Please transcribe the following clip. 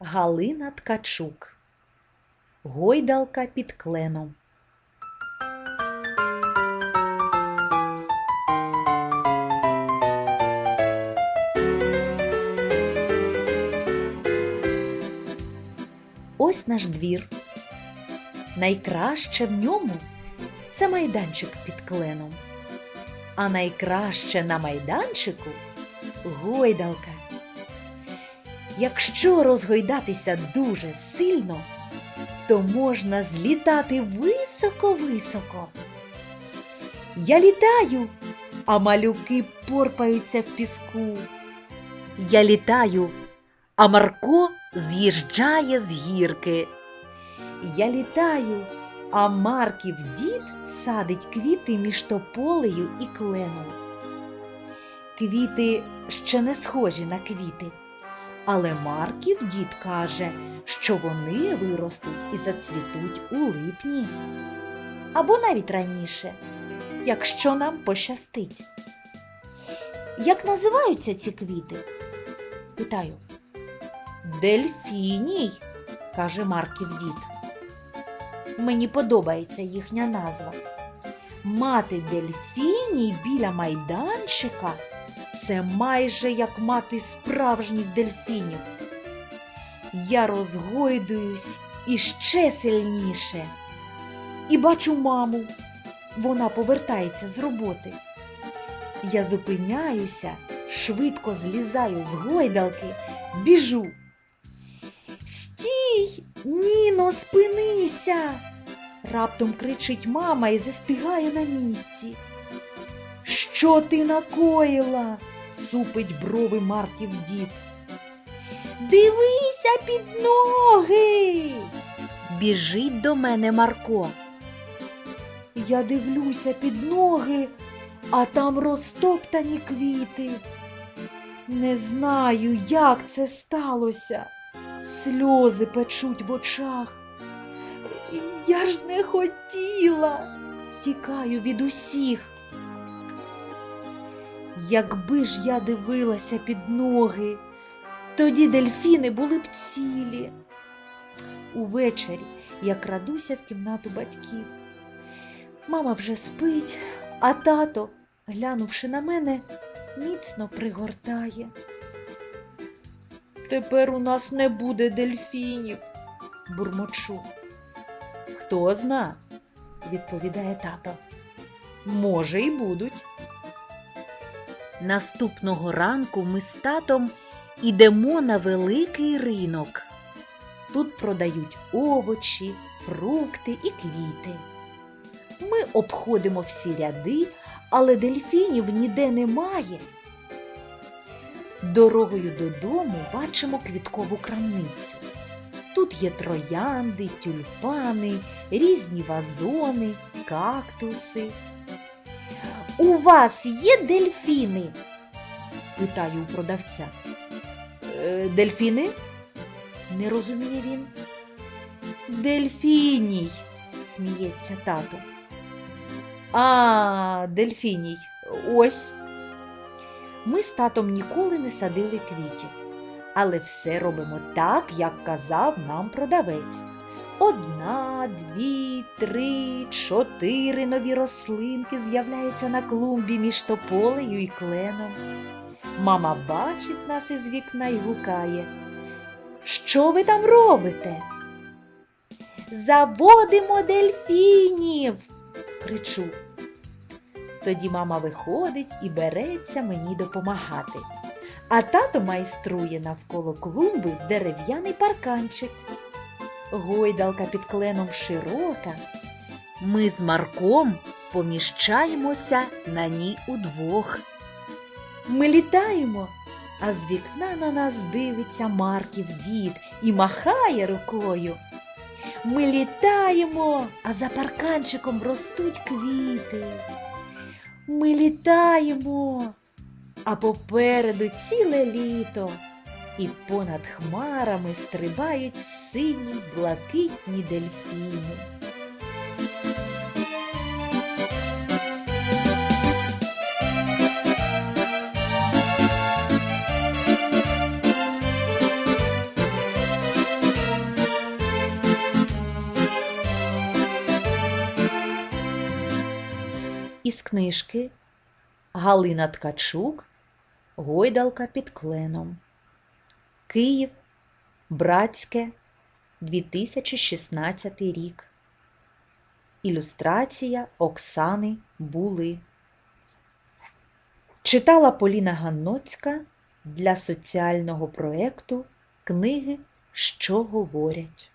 Галина Ткачук. Гойдалка під кленом. Ось наш двір. Найкраще в ньому це майданчик під кленом. А найкраще на майданчику гойдалка. Якщо розгойдатися дуже сильно, то можна злітати високо-високо. Я літаю, а малюки порпаються в піску. Я літаю, а Марко з'їжджає з гірки. Я літаю, а Марків дід садить квіти між тополею і кленом. Квіти ще не схожі на квіти, але Марків дід каже, що вони виростуть і зацвітуть у липні. Або навіть раніше, якщо нам пощастить. Як називаються ці квіти? Питаю. Дельфіній, каже Марків дід. Мені подобається їхня назва. Мати дельфіній біля майданчика це майже як мати справжніх дельфінів. Я розгойдуюсь іще сильніше. І бачу маму. Вона повертається з роботи. Я зупиняюся, швидко злізаю з гойдалки, біжу. Стій, Ніно, спинися. Раптом кричить мама і застигає на місці. Що ти накоїла? Супить брови Марків дід. Дивися під ноги. Біжить до мене Марко. Я дивлюся під ноги, а там розтоптані квіти. Не знаю, як це сталося. Сльози печуть в очах. Я ж не хотіла. Тікаю від усіх. Якби ж я дивилася під ноги, тоді дельфіни були б цілі. Увечері я крадуся в кімнату батьків. Мама вже спить, а тато, глянувши на мене, міцно пригортає. Тепер у нас не буде дельфінів, бурмочу. Хто зна, відповідає тато. Може, і будуть. Наступного ранку ми з татом ідемо на великий ринок. Тут продають овочі, фрукти і квіти. Ми обходимо всі ряди, але дельфінів ніде немає. Дорогою додому бачимо квіткову крамницю. Тут є троянди, тюльпани, різні вазони, кактуси. У вас є дельфіни? питаю у продавця. «Е, Дельфіни? не розуміє він. Дельфіній, сміється тато. А, дельфіній, ось. Ми з татом ніколи не садили квітів, але все робимо так, як казав нам продавець. Одна, дві, три, чотири нові рослинки з'являються на клумбі між тополею і кленом. Мама бачить нас із вікна і гукає. Що ви там робите? Заводимо дельфінів, кричу. Тоді мама виходить і береться мені допомагати. А тато майструє навколо клумби дерев'яний парканчик. Гойдалка під кленом широка. Ми з Марком поміщаємося на ній удвох. Ми літаємо, а з вікна на нас дивиться Марків дід і махає рукою. Ми літаємо, а за парканчиком ростуть квіти. Ми літаємо, а попереду ціле літо, і понад хмарами стрибають сині блакитні дельфіни. Із книжки Галина Ткачук Гойдалка під кленом. Київ, Братське, 2016 рік. Ілюстрація Оксани Були. Читала Поліна Ганноцька для соціального проєкту Книги, що говорять.